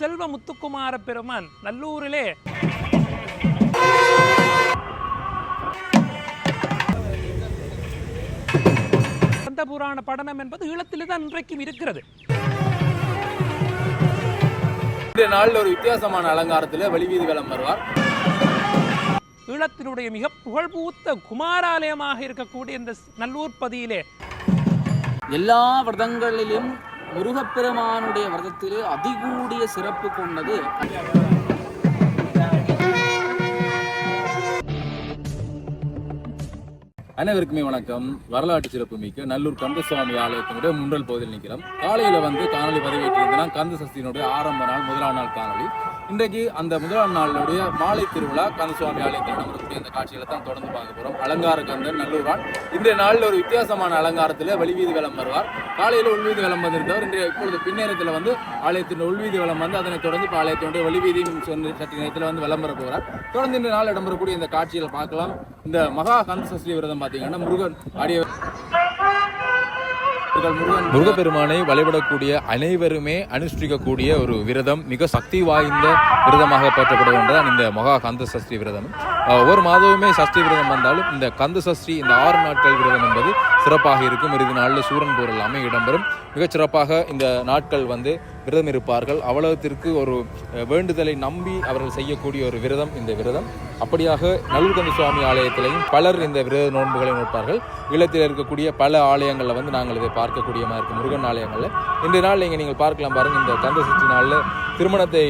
செல்வ முத்துக்குமார பெருமான் நல்லூரிலே. கந்த புராண படனம் என்பது ஈழத்திலே தான் இன்றைக்கும் இருக்கிறது. இன்றைய நாளில் ஒரு வித்தியாசமான அலங்காரத்தில் வெளிவீதி வலம் வருவார். ஈழத்தினுடைய மிக புகழ்பூத்த குமாராலயமாக இருக்கக்கூடிய இந்த நல்லூர் பதியிலே. எல்லா விரதங்களிலும் முருகப்பெருமானுடைய விரதத்திலே அதிகூடிய சிறப்பு கொண்டது. அனைவருக்குமே வணக்கம். வரலாற்று சிறப்பு மிக்க நல்லூர் கந்தசுவாமி ஆலயத்தினுடைய முன்றல் பகுதியில் நிற்கிறோம். காலையில் வந்து காணொலி பதிவேற்றிருந்தனா கந்த சஷ்டியினுடைய ஆரம்ப நாள் முதலாம் நாள் காணொலி இன்றைக்கு அந்த முதலாம் நாளுடைய மாலை திருவிழா கந்தசுவாமி ஆலயத்தில் நடக்கக்கூடிய அந்த காட்சிகளை தான் தொடர்ந்து பார்க்க போகிறோம் அலங்கார கந்தன் நல்லூரான் இன்றைய நாளில் ஒரு வித்தியாசமான அலங்காரத்தில் வெளிவீதி வலம் வருவார். காலையில் உள்வீதி வலம் வந்திருந்தவர். இன்றைய இப்பொழுது பின்னேரத்தில் வந்து ஆலயத்தின் உள்வீதி வலம் வந்து அதனை தொடர்ந்து இப்போ ஆலயத்தினுடைய வெளிவீதியும் சொன்ன சற்று நேரத்தில் வந்து விளம்பர போகிறார் தொடர்ந்து இந்த நாள் இடம்பெறக்கூடிய இந்த காட்சிகளை பார்க்கலாம். இந்த மகா கந்த சஷ்டி விரதம் பார்த்தீங்கன்னா முருகன் ஆடிய முருகப்பெருமானை வழிபடக்கூடிய அனைவருமே அனுஷ்டிக்கக்கூடிய ஒரு விரதம் மிக சக்தி வாய்ந்த விரதமாக போற்றப்படுகின்றதான் இந்த மகா கந்த சஷ்டி விரதம் ஒவ்வொரு மாதமுமே சஷ்டி விரதம் வந்தாலும் இந்த கந்த சஷ்டி இந்த ஆறு நாட்கள் விரதம் என்பது சிறப்பாக இருக்கும். இறுதி நாளில் சூரன் போர் எல்லாமே இடம்பெறும். மிகச்சிறப்பாக இந்த நாட்கள் வந்து விரதம் இருப்பார்கள். அவ்வளவத்திற்கு ஒரு வேண்டுதலை நம்பி அவர்கள் செய்யக்கூடிய ஒரு விரதம் இந்த விரதம். அப்படியாக நல்லூர்கந்த சுவாமி ஆலயத்திலையும் பலர் இந்த விரத நோன்புகளை நோட்பார்கள் ஈழத்தில் இருக்கக்கூடிய பல ஆலயங்களில் வந்து நாங்கள் இதை பார்க்கக்கூடிய மாதிரி இருக்கும் முருகன் ஆலயங்களில். இன்றைய நாள் இங்கே நீங்கள் பார்க்கலாம் பாருங்கள் இந்த கந்த சஷ்டி நாளில் திருமணத்தை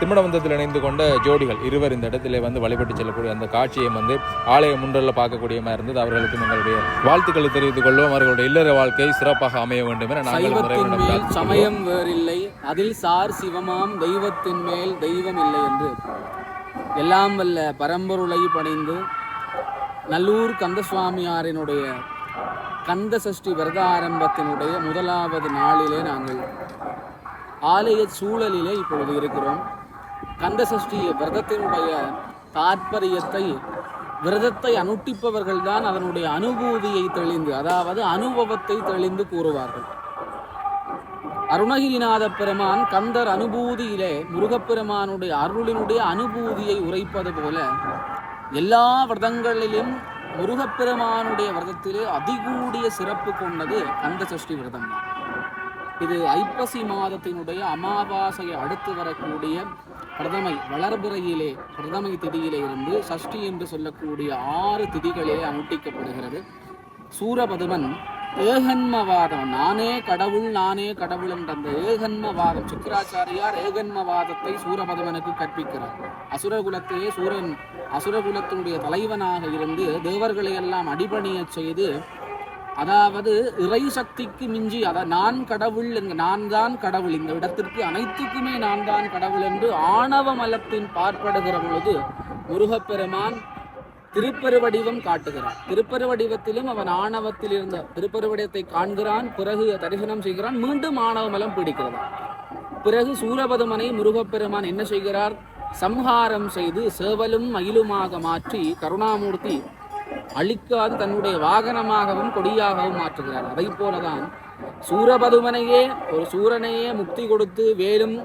திருமண பந்தத்தில் இணைந்து கொண்ட ஜோடிகள் இருவர் இந்த இடத்திலே வந்து வழிபட்டு செல்லக்கூடிய அந்த காட்சியை வந்து ஆலய முன்றலில் பார்க்கக்கூடிய மாதிரி இருந்தது. அவர்களுக்கும் எங்களுடைய வாழ்த்துக்களை தெரிவித்துக் கொள்வோம் அவர்களுடைய இல்லற வாழ்க்கை சிறப்பாக அமைய வேண்டும் என நாங்கள். சமயம் வேறில்லை. அதில் சார் சிவமாம் தெய்வத்தின் மேல் தெய்வம் இல்லை என்று. எல்லாம் வல்ல பரம்பொருளை பணிந்து நல்லூர் கந்தசுவாமியாரினுடைய கந்த சஷ்டி விரத ஆரம்பத்தினுடைய முதலாவது நாளிலே நாங்கள் ஆலய சூழலிலே இப்பொழுது இருக்கிறோம். கந்த சஷ்டி விரதத்தினுடைய தாற்பயத்தை விரதத்தை அனுட்டிப்பவர்கள் தான் அதனுடைய அனுபூதியை தெளிந்து அதாவது அனுபவத்தை தெளிந்து கூறுவார்கள். அருணகிரிநாத பெருமான் கந்தர் அனுபூதியிலே முருகப்பெருமானுடைய அருளினுடைய அனுபூதியை உரைப்பது போல எல்லா விரதங்களிலும் முருகப்பெருமானுடைய விரதத்திலே அதிகூடிய சிறப்பு கொண்டது கந்த சஷ்டி விரதம் தான் இது ஐப்பசி மாதத்தினுடைய அமாவாசையை அடுத்து வரக்கூடிய பிரதமை வளர்பிறையிலே பிரதமை திதியிலே இருந்து சஷ்டி என்று சொல்லக்கூடிய ஆறு திதிகளிலே அனுட்டிக்கப்படுகிறது. சூரபதுமன் ஏகன்மவாதம் நானே கடவுள் நானே கடவுள் என்ற அந்த ஏகன்மவாதம் சுக்கராச்சாரியார் ஏகன்மவாதத்தை சூரபதுமனுக்கு கற்பிக்கிறார். அசுரகுலத்தையே சூரன் அசுரகுலத்தினுடைய தலைவனாக இருந்து தேவர்களை எல்லாம் அடிபணியச் செய்து அதாவது இறை சக்திக்கு மிஞ்சி அத நான் கடவுள் நான் தான் கடவுள். இந்த இடத்திற்கு அனைத்துக்குமே நான் தான் கடவுள் என்று ஆணவ மலத்தின் பார்ப்படுகிற பொழுது முருகப்பெருமான் திருப்பெருவடிவம் காட்டுகிறான் திருப்பெருவடிவத்திலும் அவன் ஆணவத்தில் இருந்த திருப்பெருவடிவத்தை காண்கிறான் பிறகு தரிசனம் செய்கிறான் மீண்டும் ஆணவ மலம் பிடிக்கிறது. பிறகு சூரபதுமனை முருகப்பெருமான் என்ன செய்கிறார்? சம்ஹாரம் செய்து சேவலும் மயிலுமாக மாற்றி கருணாமூர்த்தி அழிக்காது தன்னுடைய வாகனமாகவும் கொடியாகவும் மாற்றுகிறார். அதை போலதான் சூரபதுமனையே ஒரு சூரனையே முக்தி கொடுத்து வேலும்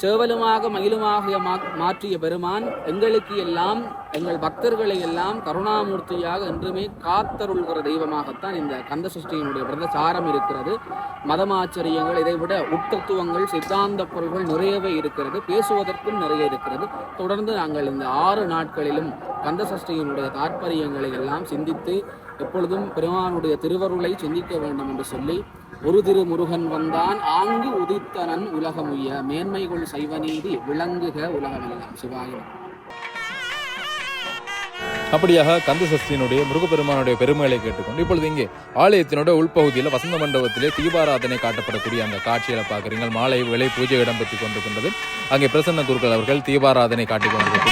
சேவலுமாக மயிலுமாக மா- மாற்றிய பெருமான் எங்களுக்கு எல்லாம் எங்கள் பக்தர்களை எல்லாம் கருணாமூர்த்தியாக என்றுமே காத்தருள்கிற தெய்வமாகத்தான் இந்த கந்த சஷ்டியினுடைய விரதசாரம் இருக்கிறது. மதமாச்சரியங்கள் இதை விட உட்தத்துவங்கள் சித்தாந்த பொருள்கள் நிறையவே இருக்கிறது. பேசுவதற்கும் நிறைய இருக்கிறது. தொடர்ந்து நாங்கள் இந்த ஆறு நாட்களிலும் கந்த சஷ்டியினுடைய தாற்பயங்களை எல்லாம் சிந்தித்து எப்பொழுதும் பெருமானுடைய திருவருளை சிந்திக்க வேண்டும் என்று சொல்லி ஒரு திரு முருகன் வந்தான். ஆங்கு உதித்தனன் உலகமுய்ய. மேன்மைகள் செய்வநீதி விளங்குக உலகமெல்லாம். சிவாயம் அப்படியாக கந்தசஷ்டியினுடைய முருகப்பெருமானுடைய பெருமைகளை கேட்டுக்கொண்டு இப்பொழுது இங்கே ஆலயத்தினுடைய உள்பகுதியில் வசந்த மண்டபத்திலே தீபாராதனை காட்டப்படக்கூடிய அந்த காட்சிகளை பார்க்குறீங்க மாலை விலை பூஜை இடம்பெற்றுக் கொண்டிருக்கின்றது. அங்கே பிரசன்ன குருக்கள் அவர்கள் தீபாராதனை காட்டிக் கொண்டிருக்கிறார்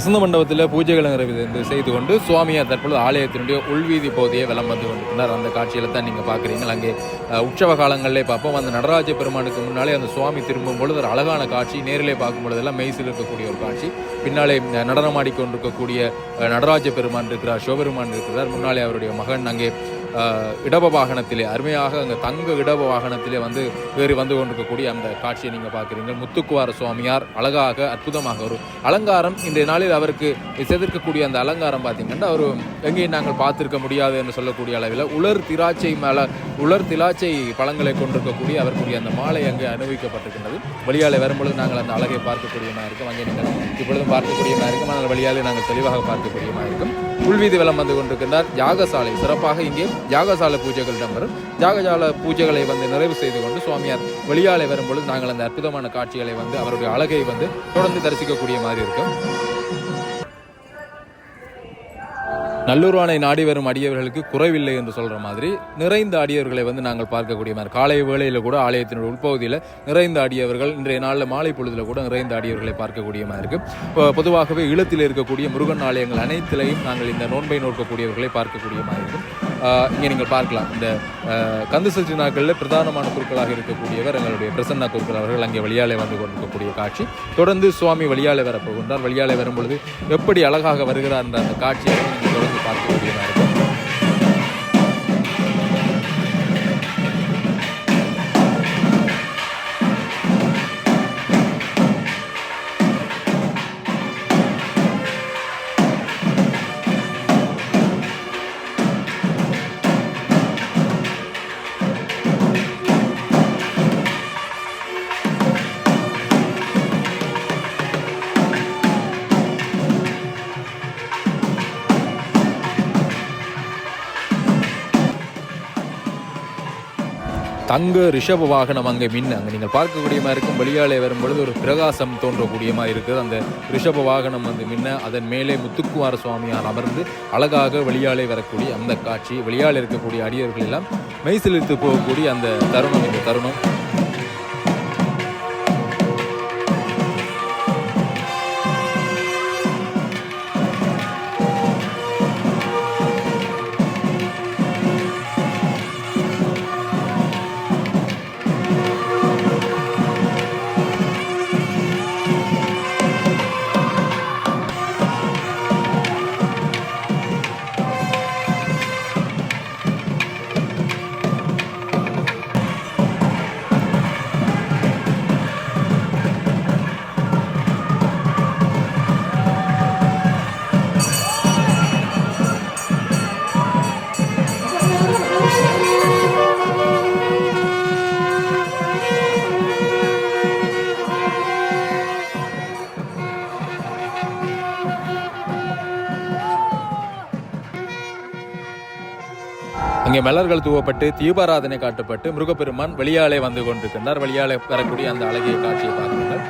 வசந்த மண்டபத்தில் பூஜைகளை நிறைவு செய்து கொண்டு சுவாமியார் தற்பொழுது ஆலயத்தினுடைய உள்வீதி பகுதியை வலம் வந்து கொண்டிருக்கிறார். அந்த காட்சியில் தான் நீங்கள் பார்க்குறீங்க. அங்கே உற்சவ காலங்களிலே பார்ப்போம். அந்த நடராஜ பெருமானுக்கு முன்னாலே அந்த சுவாமி திரும்பும் பொழுது ஒரு அழகான காட்சி. நேரிலே பார்க்கும் பொழுதெல்லாம் மெய்சில் இருக்கக்கூடிய ஒரு காட்சி. பின்னாலே அஹ், நடனமாடிக்கொண்டிருக்கக்கூடிய நடராஜ பெருமான் இருக்கிறார் சிவபெருமான் இருக்கிறார். முன்னாலே அவருடைய மகன் அங்கே இடப வாகனத்திலே அருமையாக அங்கே தங்க இடப வாகனத்திலே வந்து வேறு வந்து கொண்டிருக்கக்கூடிய அந்த காட்சியை நீங்கள் பார்க்குறீங்க முத்துக்குவார சுவாமியார் அழகாக அற்புதமாக ஒரு அலங்காரம். இன்றைய நாளில் அவருக்கு செதிர்க்கக்கூடிய அந்த அலங்காரம் பார்த்தீங்கன்னா அவர் எங்கேயும் நாங்கள் பார்த்திருக்க முடியாது என்று சொல்லக்கூடிய அளவில் உலர் திராட்சை மேலே உலர் திராட்சை பழங்களை கொண்டிருக்கக்கூடிய அவருக்குரிய அந்த மாலை அங்கே அனுபவிக்கப்பட்டிருக்கின்றது வழியாலே வரும்பொழுது நாங்கள் அந்த அழகை பார்க்கக்கூடியமாக இருக்கும் அங்கே நீங்கள் இப்பொழுதும் பார்க்கக்கூடியமாக இருக்கும் ஆனால் வெளியாலே நாங்கள் தெளிவாக பார்க்கக்கூடியமாக இருக்கும் உள்வீதி வலம் வந்து கொண்டிருக்கின்றார். யாகசாலை சிறப்பாக இங்கே யாகசாலை பூஜைகள் இடம்பெறும். யாகசால பூஜைகளை வந்து நிறைவு செய்து கொண்டு சுவாமியார் வெளியாலே வரும்பொழுது நாங்கள் அந்த அற்புதமான காட்சிகளை வந்து அவருடைய அழகை வந்து தொடர்ந்து தரிசிக்கக்கூடிய மாதிரி இருக்கும். நல்லூர்வானை நாடி வரும் அடியவர்களுக்கு குறைவில்லை என்று சொல்ற மாதிரி நிறைந்த அடியவர்களை வந்து நாங்கள் பார்க்கக்கூடிய மாதிரி. காலை வேளையில் கூட ஆலயத்தினுடைய உட்பகுதியில் நிறைந்த அடியவர்கள் இன்றைய நாளில் மாலை பொழுதுல கூட நிறைந்த அடியவர்களை பார்க்கக்கூடிய மாதிரி இருக்கு. இப்போ பொதுவாகவே ஈழத்தில் இருக்கக்கூடிய முருகன் ஆலயங்கள் அனைத்திலையும் நாங்கள் இந்த நோன்பை நோக்கக்கூடியவர்களை பார்க்கக்கூடிய மாதிரி இருக்கும் இங்கே நீங்கள் பார்க்கலாம். இந்த கந்து சஷ்டி நாட்களில் பிரதானமான குருக்களாக இருக்கக்கூடியவர் எங்களுடைய பிரசன்னா குருக்கள் அவர்கள் அங்கே வழியாலே வந்து கொண்டிருக்கக்கூடிய காட்சி. தொடர்ந்து சுவாமி வழியாலே வரப்போகின்றார். வழியாலே வரும்பொழுது எப்படி அழகாக வருகிறார் என்ற அந்த காட்சியை நீங்கள் தொடர்ந்து பார்க்கக்கூடியதாக தங்க ரிஷப வாகனம் அங்கே மின்ன அங்கே நீங்கள் பார்க்கக்கூடிய மாதிரி இருக்கும். வெளியாலே வரும்பொழுது ஒரு பிரகாசம் தோன்றக்கூடிய மாதிரி இருக்குது. அந்த ரிஷப வாகனம் வந்து மின்ன அதன் மேலே முத்துக்குமார சுவாமியார் அமர்ந்து அழகாக வெளியாலே வரக்கூடிய அந்த காட்சி வெளியாலே இருக்கக்கூடிய அடியர்கள் எல்லாம் மெய்சிலித்து போகக்கூடிய அந்த தருணம் இந்த தருணம். மலர்கள் தூவப்பட்டு தீபாராதனை காட்டப்பட்டு முருகப்பெருமான் வெளியாலே வந்து கொண்டிருக்கின்றார். வெளியாலே வரக்கூடிய அந்த அழகிய காட்சியை பார்க்கின்றார்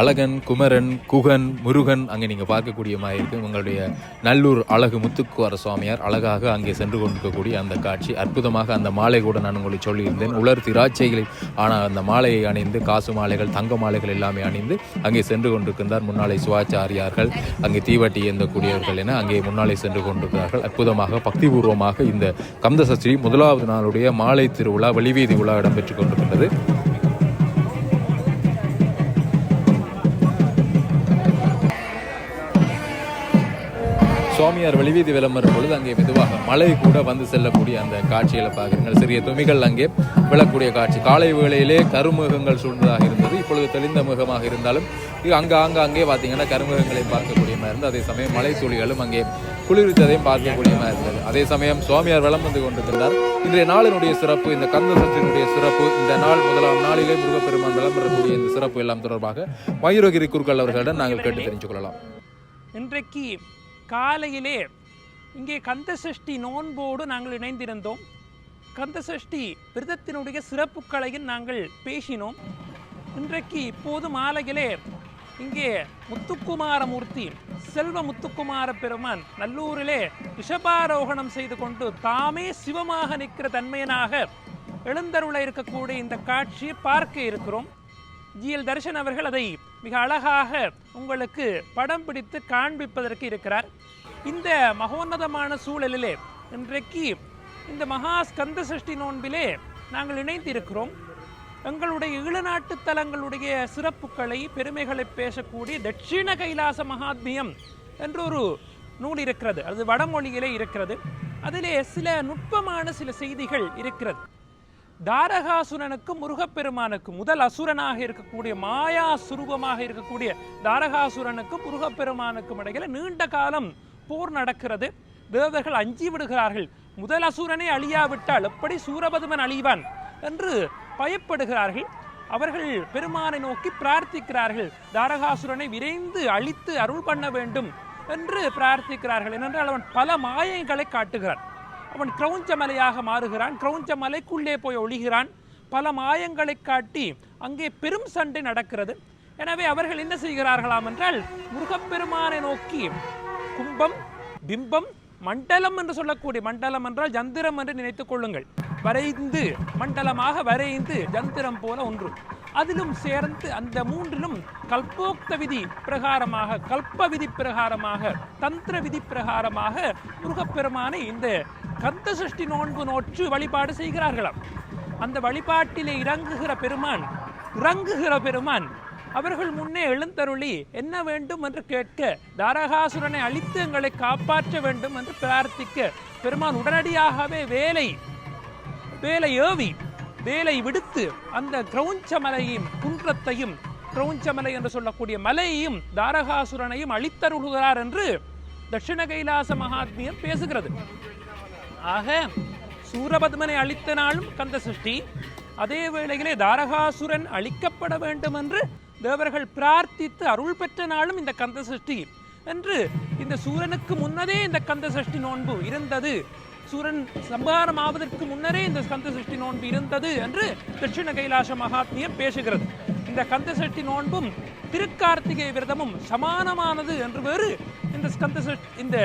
அழகன் குமரன் குகன் முருகன் அங்கே நீங்கள் பார்க்கக்கூடிய மாதிரி இருக்குது உங்களுடைய நல்லூர் அழகு முத்துக்குவார சுவாமியார் அழகாக அங்கே சென்று கொண்டிருக்கக்கூடிய அந்த காட்சி. அற்புதமாக அந்த மாலை கூட நான் உங்களுக்கு சொல்லியிருந்தேன். உலர் திராட்சைகளை ஆனால் அந்த மாலையை அணிந்து காசு மாலைகள் தங்க மாலைகள் எல்லாமே அணிந்து அங்கே சென்று கொண்டிருக்கின்றார் முன்னாளை சிவாச்சாரியார்கள். அங்கே தீவட்டி ஏந்தக்கூடியவர்கள் என அங்கே முன்னாலே சென்று கொண்டிருக்கிறார்கள். அற்புதமாக பக்திபூர்வமாக இந்த கந்தசஷ்டி முதலாவது நாளுடைய மாலை திருவிழா வெளிவீதி விழா இடம்பெற்றுக் கொண்டிருக்கின்றது. சுவாமியார் வெளிவீதி விளம்பரம் பொழுது அங்கே மெதுவாக மழை கூட வந்து செல்லக்கூடிய அந்த காட்சிகளை பார்க்குறீங்க சிறிய துமிகள் அங்கே விழக்கூடிய காட்சி. காலை வேளையிலே கருமுகங்கள் சூழ்ந்ததாக இருந்தது. இப்பொழுது தெளிந்த முகமாக இருந்தாலும் இது அங்க ஆங்காங்கே பார்த்தீங்கன்னா கருமுகங்களை பார்க்கக்கூடிய மாதிரி இருந்தது. அதே சமயம் மழை துளிகளும் அங்கே குளிர்வித்ததையும் பார்க்கக்கூடிய மாதிரி இருந்தது. அதே சமயம் சுவாமியார் வளம் வந்து கொண்டிருந்தார். இன்றைய நாளினுடைய சிறப்பு இந்த கந்த சஷ்டியினுடைய சிறப்பு இந்த நாள் முதலாம் நாளிலே முருகப்பெருமான் விளம்பரக்கூடிய வரக்கூடிய இந்த சிறப்பு எல்லாம் தொடர்பாக மயூரகிரி குருக்கள் அவர்களிடம் நாங்கள் கேட்டு தெரிஞ்சு கொள்ளலாம். இன்றைக்கு காலையிலே இங்கே கந்த சஷ்டி நோன்போடு நாங்கள் இணைந்திருந்தோம். கந்தசஷ்டி விரதத்தினுடைய சிறப்புக்களையும் நாங்கள் பேசினோம். இன்றைக்கு இப்போது மாலையிலே இங்கே முத்துக்குமாரமூர்த்தி செல்வ முத்துக்குமார பெருமான் நல்லூரிலே ரிஷபாரோகணம் செய்து கொண்டு தாமே சிவமாக நிற்கிற தன்மையனாக எழுந்தருள இருக்கக்கூடிய இந்த காட்சியை பார்க்க இருக்கிறோம். ஜிஎல் தர்ஷன் அவர்கள் அதை மிக அழகாக உங்களுக்கு படம் பிடித்து காண்பிப்பதற்கு இருக்கிறார். இந்த மகோன்னதமான சூழலிலே இன்றைக்கு இந்த மகா ஸ்கந்த சஷ்டி நோன்பிலே நாங்கள் இணைந்திருக்கிறோம். எங்களுடைய ஈழநாட்டு தலங்களுடைய சிறப்புகளை பெருமைகளை பேசக்கூடிய தட்சிண கைலாச மகாத்மியம் என்ற ஒரு நூல் இருக்கிறது. அது வடமொழியிலே இருக்கிறது. அதிலே சில நுட்பமான சில செய்திகள் இருக்கிறது. தாரகாசுரனுக்கும் முருகப்பெருமானுக்கு முதல் அசுரனாக இருக்கக்கூடிய மாயா சுரூபமாக இருக்கக்கூடிய தாரகாசுரனுக்கும் முருகப்பெருமானுக்கும் இடையில நீண்ட காலம் போர் நடக்கிறது. தேவர்கள் அஞ்சி விடுகிறார்கள். முதல் அசுரனை அழியாவிட்டால் எப்படி சூரபதுமன் அழிவான் என்று பயப்படுகிறார்கள். அவர்கள் பெருமானை நோக்கி பிரார்த்திக்கிறார்கள். தாரகாசுரனை விரைந்து அழித்து அருள் பண்ண வேண்டும் என்று பிரார்த்திக்கிறார்கள். ஏனென்றால் அவன் பல மாயங்களை காட்டுகிறான். அவன் கிரௌஞ்ச மலையாக மாறுகிறான். கிரௌஞ்ச மலைக்குள்ளே போய் ஒழிகிறான் பல மாயங்களை காட்டி அங்கே பெரும் சண்டை நடக்கிறது. எனவே அவர்கள் என்ன செய்கிறார்களாம் என்றால் முருகப்பெருமானை நோக்கி கும்பம் பிம்பம் மண்டலம் என்று சொல்லக்கூடிய மண்டலம் என்றால் ஜந்திரம் என்று நினைத்துக் கொள்ளுங்கள். வரைந்து மண்டலமாக வரைந்து ஜந்திரம் போல ஒன்று. அதிலும் சேர்ந்து அந்த மூன்றிலும் கல்போக்த விதி பிரகாரமாக கல்ப விதி பிரகாரமாக தந்திர விதி பிரகாரமாக முருகப்பெருமானை இந்த கந்த சஷ்டி நோன்பு நோற்று வழிபாடு செய்கிறார்களாம். அந்த வழிபாட்டிலே இறங்குகிற பெருமான் இறங்குகிற பெருமான் அவர்கள் முன்னே எழுந்தருளி என்ன வேண்டும் என்று கேட்க தாரகாசுரனை அழித்து எங்களை காப்பாற்ற வேண்டும் என்று பிரார்த்திக்க பெருமான் உடனடியாகவே வேலை வேலை ஏவி வேலை விடுத்து அந்த கிரௌஞ்சமலையும் குன்றத்தையும் கிரௌஞ்சமலை என்று சொல்லக்கூடிய மலையையும் தாரகாசுரனையும் அழித்தருளுகிறார் என்று தட்சிண கைலாச மகாத்மியம் பேசுகிறது. ஆக சூரபத்மனை அழித்த நாளும் கந்த சஷ்டி அதே வேளையிலே தாரகாசுரன் அழிக்கப்பட வேண்டும் என்று தேவர்கள் பிரார்த்தித்து அருள் பெற்ற நாளும் இந்த கந்த சஷ்டி என்று இந்த சூரனுக்கு முன்னதே இந்த கந்த சஷ்டி நோன்பு இருந்தது. சூரன் சம்ஹாரம் ஆவதற்கு முன்னரே இந்த ஸ்கந்த சஷ்டி நோன்பு இருந்தது என்று தட்சிண கைலாச மகாத்மியம் பேசுகிறது. இந்த கந்த சஷ்டி நோன்பும் திருக்கார்த்திகை விரதமும் சமானமானது என்று வேறு இந்த ஸ்கந்த இந்த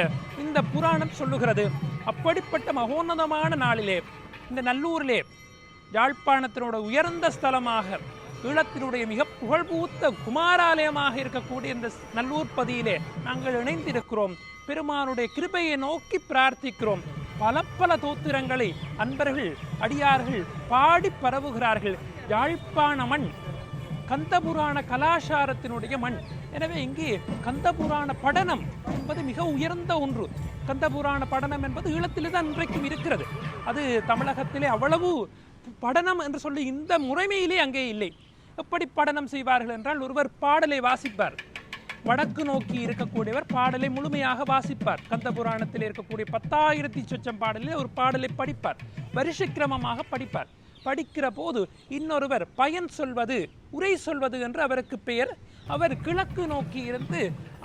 இந்த புராணம் சொல்லுகிறது. அப்படிப்பட்ட மகோன்னதமான நாளிலே இந்த நல்லூரிலே யாழ்ப்பாணத்தினோட உயர்ந்த ஸ்தலமாக ஈழத்தினுடைய மிக புகழ்பூத்த குமாராலயமாக இருக்கக்கூடிய இந்த நல்லூர் பதியிலே நாங்கள் இணைந்திருக்கிறோம். பெருமானுடைய கிருபையை நோக்கி பிரார்த்திக்கிறோம். பல பல தோத்திரங்களை அன்பர்கள் அடியார்கள் பாடி பரவுகிறார்கள். யாழ்ப்பாண மண் கந்தபுராண கலாச்சாரத்தினுடைய மண். எனவே இங்கே கந்தபுராண படனம் என்பது மிக உயர்ந்த ஒன்று. கந்தபுராண படனம் என்பது ஈழத்திலே தான் இன்றைக்கும் இருக்கிறது. அது தமிழகத்திலே அவ்வளவு படனம் என்று சொல்லி இந்த முறைமையிலே அங்கே இல்லை. எப்படி படனம் செய்வார்கள் என்றால் ஒருவர் பாடலை வாசிப்பார். வடக்கு நோக்கி இருக்கக்கூடியவர் பாடலை முழுமையாக வாசிப்பார். கந்த புராணத்தில் இருக்கக்கூடிய பத்தாயிரத்தி சொச்சம் பாடலில் ஒரு பாடலை படிப்பார். வருஷக்கிரமமாக படிப்பார். படிக்கிற போது இன்னொருவர் பயன் சொல்வது உரை சொல்வது என்று அவருக்கு பெயர். அவர் கிழக்கு நோக்கி இருந்து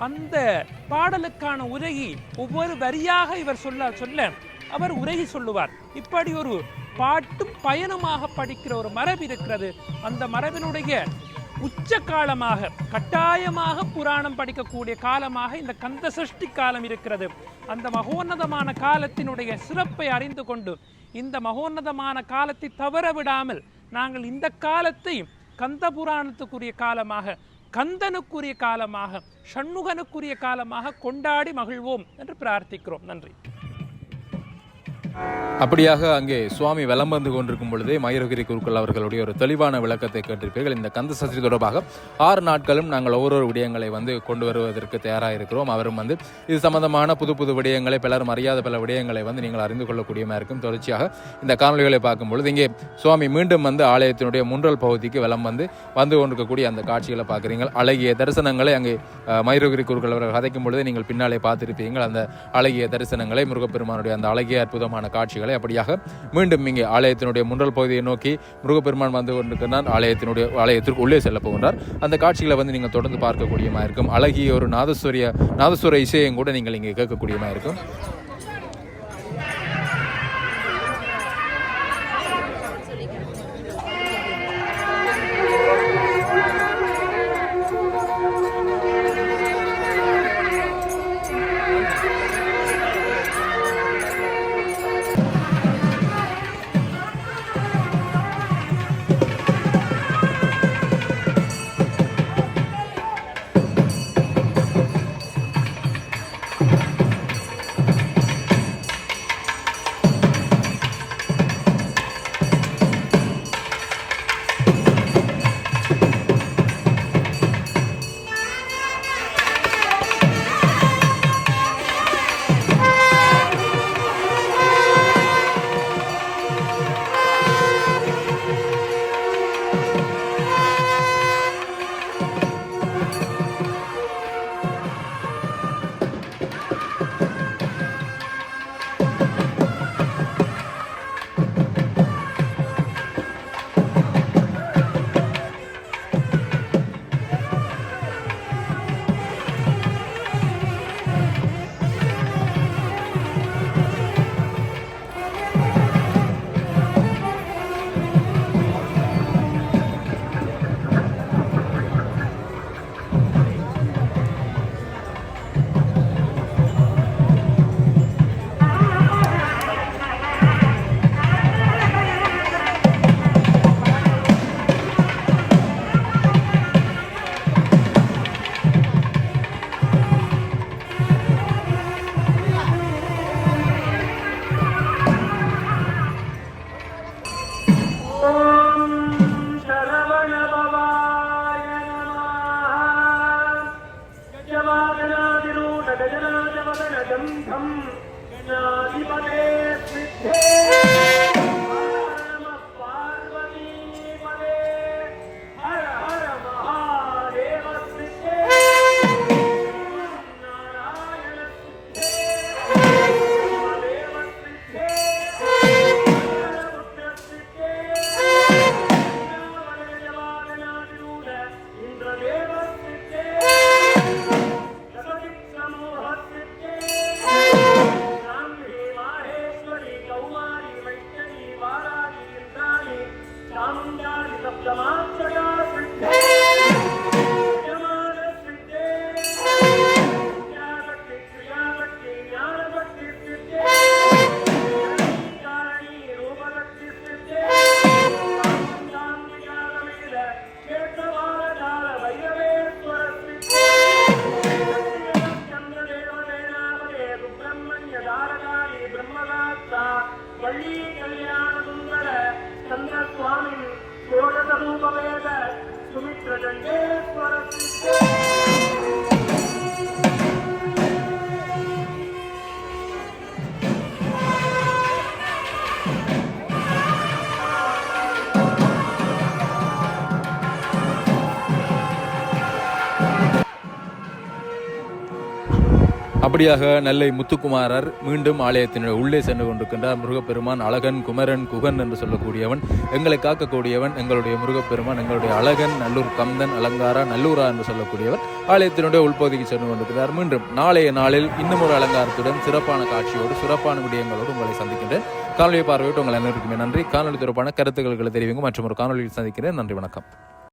அந்த பாடலுக்கான உரையை ஒவ்வொரு வரியாக இவர் சொல்ல சொல்ல அவர் உரை சொல்லுவார். இப்படி ஒரு பாட்டும் பயனுமாக படிக்கிற ஒரு மரபு இருக்கிறது. அந்த மரபினுடைய உச்ச காலமாக கட்டாயமாக புராணம் படிக்கக்கூடிய காலமாக இந்த கந்த சஷ்டி காலம் இருக்கிறது. அந்த மகோன்னதமான காலத்தினுடைய சிறப்பை அறிந்து கொண்டு இந்த மகோன்னதமான காலத்தை தவற விடாமல் நாங்கள் இந்த காலத்தை கந்த புராணத்துக்குரிய காலமாக கந்தனுக்குரிய காலமாக சண்முகனுக்குரிய காலமாக கொண்டாடி மகிழ்வோம் என்று பிரார்த்திக்கிறோம். நன்றி. அப்படியாக அங்கே சுவாமி வலம் வந்து கொண்டிருக்கும் பொழுதே மயூரகிரி குருக்கள் அவர்களுடைய ஒரு தெளிவான விளக்கத்தை கேட்டிருப்பீர்கள். இந்த கந்த சஷ்டி தொடர்பாக ஆறு நாட்களும் நாங்கள் ஒவ்வொரு விடயங்களை வந்து கொண்டு வருவதற்கு தயாராக இருக்கிறோம். அவரும் வந்து இது சம்பந்தமான புது புது விடயங்களை பலரும் அறியாத பல விடயங்களை வந்து நீங்கள் அறிந்து கொள்ளக்கூடியமா இருக்கும். தொடர்ச்சியாக இந்த காணொலிகளை பார்க்கும் பொழுது இங்கே சுவாமி மீண்டும் வந்து ஆலயத்தினுடைய முன்றல் பகுதிக்கு வலம் வந்து வந்து கொண்டிருக்கக்கூடிய அந்த காட்சிகளை பார்க்குறீங்க அழகிய தரிசனங்களை அங்கே மயூரகிரி குருக்கள் அவர்கள் கதைக்கும் பொழுது நீங்கள் பின்னாலே பார்த்துருப்பீங்கள் அந்த அழகிய தரிசனங்களை முருகப்பெருமானுடைய அந்த அழகிய அற்புதமான காட்சிகளை அப்படியாக மீண்டும் இங்கே ஆலயத்தினுடைய முன்றல் பகுதியை நோக்கி முருகப்பெருமான் வந்து கொண்டிருக்கிறார். ஆலயத்தினுடைய ஆலயத்திற்கு உள்ளே செல்ல போகின்றார். அந்த காட்சிகளை வந்து நீங்கள் தொடர்ந்து பார்க்கக்கூடியமா இருக்கும் அழகிய ஒரு நாதஸ்வரிய நாதஸ்வர இசையும் கூட நீங்கள் இங்கே கேட்கக்கூடியமா இருக்கும் அப்படியாக நெல்லை முத்துக்குமாரர் மீண்டும் ஆலயத்தினுடைய உள்ளே சென்று கொண்டிருக்கின்றார். முருகப்பெருமான் அழகன் குமரன் குகன் என்று சொல்லக்கூடியவன் எங்களை காக்கக்கூடியவன் எங்களுடைய முருகப்பெருமான் எங்களுடைய அழகன் நல்லூர் கந்தன் அலங்காரா நல்லூரா என்று சொல்லக்கூடியவர் ஆலயத்தினுடைய உள்பகுதிக்கு சென்று கொண்டிருக்கிறார். மீண்டும் நாளைய நாளில் இன்னும் ஒரு அலங்காரத்துடன் சிறப்பான காட்சியோடு சிறப்பான விடயங்களோடு உங்களை சந்திக்கின்றேன். காணொலியை பார்வையிட்டு உங்கள் அனைவருக்குமே நன்றி. காணொலி தொடர்பான கருத்துக்களை தெரிவிங்க. மற்றும் ஒரு காணொலியில் சந்திக்கிறேன். நன்றி வணக்கம்.